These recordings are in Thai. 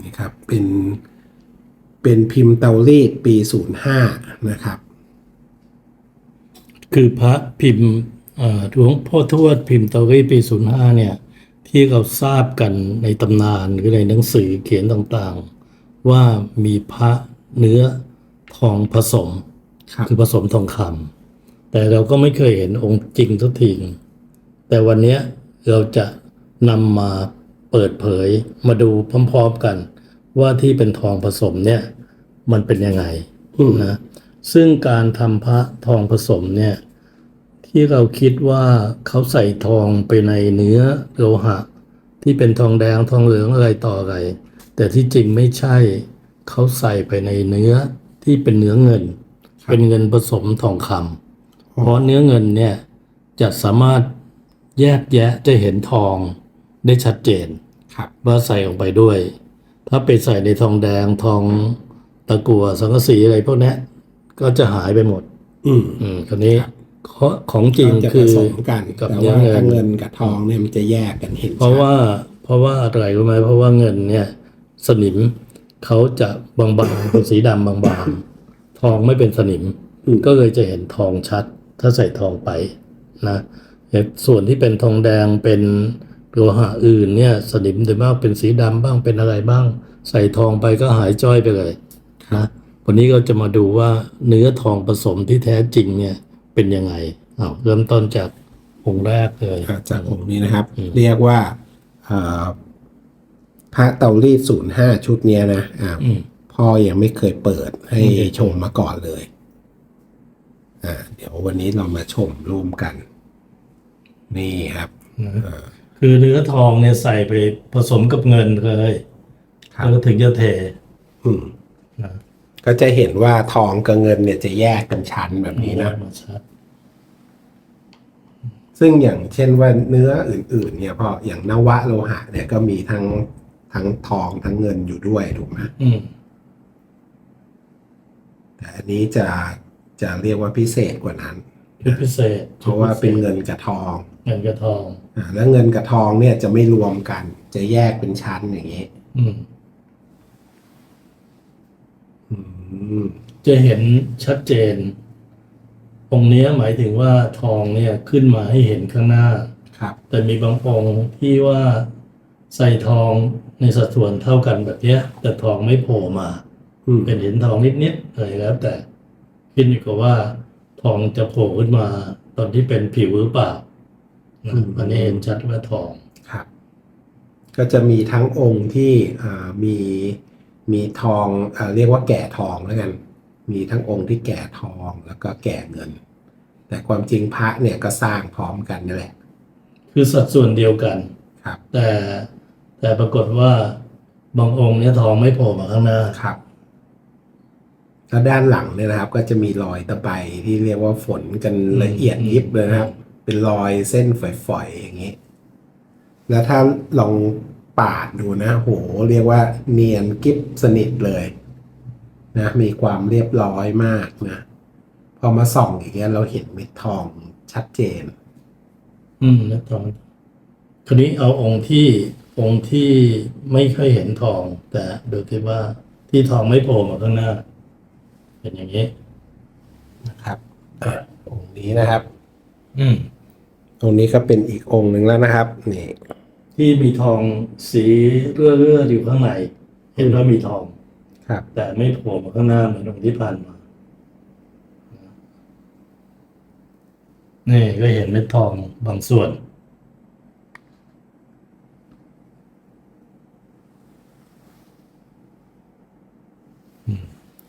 นี่ครับเป็นเป็นพิมพ์เตารีดปีศูนย์ห้านะครับ คือพระพิมพ์เอ่อหลวงพ่อทวดพิมพ์เตอรี่ปี 05 เนี่ย ที่เราทราบกันในตำนานหรือในหนังสือเขียนต่างๆ ว่ามีพระเนื้อทองผสมครับคือผสมทองคำแต่เราก็ไม่เคยเห็นองค์จริงสักทีแต่วันเนี้ยเราจะนำมา เปิดเผยมาดูพร้อมๆกัน ว่าที่เป็นทองผสมเนี่ยมันเป็นยังไงอืมนะซึ่งการทำพระทองผสมเนี่ยที่เราคิดว่าเขาใส่ทองไปในเนื้อโลหะ ที่เป็นทองแดงทองเหลืองอะไรต่ออะไร แต่ที่จริงไม่ใช่เขาใส่ไปในเนื้อที่เป็นเนื้อเงิน เป็นเงินผสมทองคำเพราะเนื้อเงินเนี่ยจะสามารถแยกแยะจะเห็นทองได้ชัดเจน ครับว่าใส่ออกไปด้วย ถ้าไปใส่ในทองแดงทองตะกั่วสังกะสีอะไรพวกเนี้ยก็จะหายไปหมด อืมอืมคราวนี้ข้อของจริงจะผคือสมกันกับแต่เนื้อว่าเงิถ้านเงินกับทองเนี่ยมันจะแยกกันเห็นเพราะว่าเพราะว่าอะไรรู้ไหมเพราะว่าเงินเนี่ย สนิมเขาจะบางๆเป็นสีดำบางๆ ทองไม่เป็นสนิม ก็เลยจะเห็นทองชัด ถ้าใส่ทองไปนะแต่ส่วนที่เป็นทองแดงเป็น โลหะอื่นเนี่ยสนิมโดยมากเป็นสีดำบ้างเป็นอะไรบ้าง ใส่ทองไปก็หายจ้อยไปเลยนะวันนี้เราจะมาดูว่าเนื้อทองผสมที่แท้จริงเนี่ยเป็นยังไงอ้าวเริ่มต้นจากองค์แรกเลยอ่าจากองค์นี้นะครับ เรียกว่าเอ่อพระเตารีดศูนย์ห้าชุดเนี้ยนะอ่าอืมพ่อยังไม่เคยเปิดให้ไม่เคยชมมาก่อนเลย อ่า เดี๋ยววันนี้เรามาชมร่วมกัน นี่ครับนะ คือเนื้อทองเนี่ยใส่ไปผสมกับเงินเลยครับ แล้วก็ถึงจะเทอืมนะก็จะเห็นว่าทองกับเงินเนี่ยจะแยกกันชั้นแบบนี้นะ มาชัดซึ่งอย่างเช่นว่าเนื้ออื่น ๆ เนี่ยพออย่างนวะโลหะเนี่ยก็มีทั้งทั้งทองทั้งเงินอยู่ด้วยถูกไหมอืมแต่อันนี้จะจะเรียกว่าพิเศษกว่านั้นชุด พิเศษเพราะว่าเป็นเงินกับทอง เงินกับทองอ่าแล้วเงินกับทองเนี่ยจะไม่รวมกัน จะแยกเป็นชั้นอย่างนี้อืมอืมจะเห็นชัดเจนองค์เนี้ยหมายถึงว่าทองเนี่ยขึ้นมาให้เห็นข้างหน้า ครับ แต่มีบางองค์ที่ว่าใส่ทองในสัดส่วนเท่ากันแบบเนี้ย แต่ทองไม่โผล่มาอืมเป็นเห็นทองนิดๆอะไรแล้วแต่ขึ้นอยู่กับว่า ทองจะโผล่ขึ้นมา ตอนที่เป็นผิวหรือเปล่านะอันนี้เห็นชัดว่าทองครับ ก็จะมีทั้งองค์ที่อ่ามีมีทองอ่าเรียกว่าแก่ทองแล้วกัน มีทั้งองค์ที่แก่ทองแล้วก็แก่เงิน แต่ความจริงพระเนี่ยก็สร้างพร้อมกันนี่แหละ คือสัดส่วนเดียวกันครับ แต่แต่ปรากฏว่าบางองค์เนี่ยทองไม่โผล่มาข้างหน้าครับ แล้วด้านหลังเนี่ยนะครับ ก็จะมีรอยตะไบที่เรียกว่าฝนกันละเอียดยิบเลยนะครับ เป็นรอยเส้นฝอยๆอย่างนี้ แล้วถ้าลองปาดดูนะโหเรียกว่าเนียนกิบสนิทเลยนะมีความเรียบร้อยมากนะพอมาส่องอย่างเงี้ยเราเห็นเม็ดทองชัดเจน อืมแล้วทองคราวนี้เอาองค์ที่องค์ที่ไม่ค่อยเห็นทอง แต่ดูที่ว่าที่ทองไม่โผล่มาข้างหน้า เป็นอย่างนี้นะครับอะองค์นี้นะครับ อืม ตรงนี้ก็เป็นอีกองค์หนึ่งแล้วนะครับ นี่ ที่มีทองสีเรื่อๆอยู่ข้างในเห็นว่ามีทอง ครับ แต่ไม่โผล่มาข้างหน้าเหมือนองค์ที่ผ่านมา นี่ก็เห็นเม็ดทองบางส่วน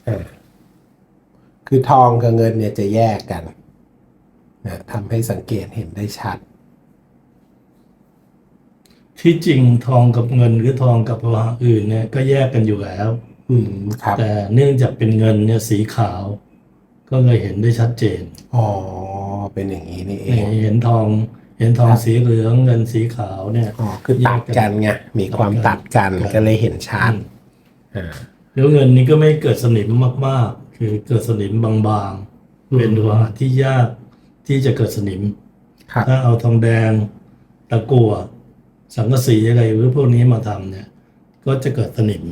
อ่า คือทองกับเงินเนี่ยจะแยกกันนะทำให้สังเกตเห็นได้ชัด ที่จริงทองกับเงินหรือทองกับโลหะอื่นเนี่ยก็แยกกันอยู่แล้ว อืมครับ แต่เนื่องจากเป็นเงินเนี่ยสีขาว ก็เลยเห็นได้ชัดเจน อ๋อ เป็นอย่างนี้นี่เอนี่งเห็นทอง เห็นทองครับสีเหลืองเงินสีขาวเนี่ยอ๋อคือตัดกันไงมีความตัดกันครับก็เลยเห็นชัดอ่าแล้วเงินนี้ก็ไม่เกิดสนิมมากๆ คือเกิดสนิมบางอืมๆเป็นโลหะที่ยากที่จะเกิดสนิมครับถ้าเอาทองแดงตะกั่วสังกะสีอะไรหรือพวกนี้มาทำเนี่ย ก็จะเกิดสนิม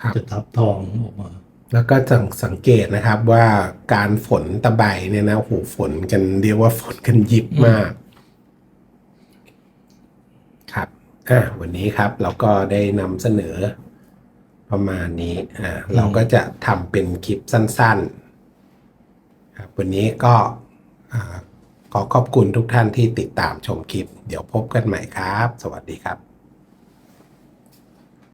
ครับจะทับทองออกมา แล้วก็สังสังเกตนะครับว่าการฝนตะไบเนี่ยนะโอ้โหฝนกันเรียกว่าฝนกันยิบมาก ครับอะวันนี้ครับเราก็ได้นำเสนอ ประมาณนี้อ่าเราก็จะทำเป็นคลิปสั้นๆครับวันนี้ก็อ่าขอขอบคุณทุกท่านที่ติดตามชมคลิป เดี๋ยวพบกันใหม่ครับ สวัสดีครับ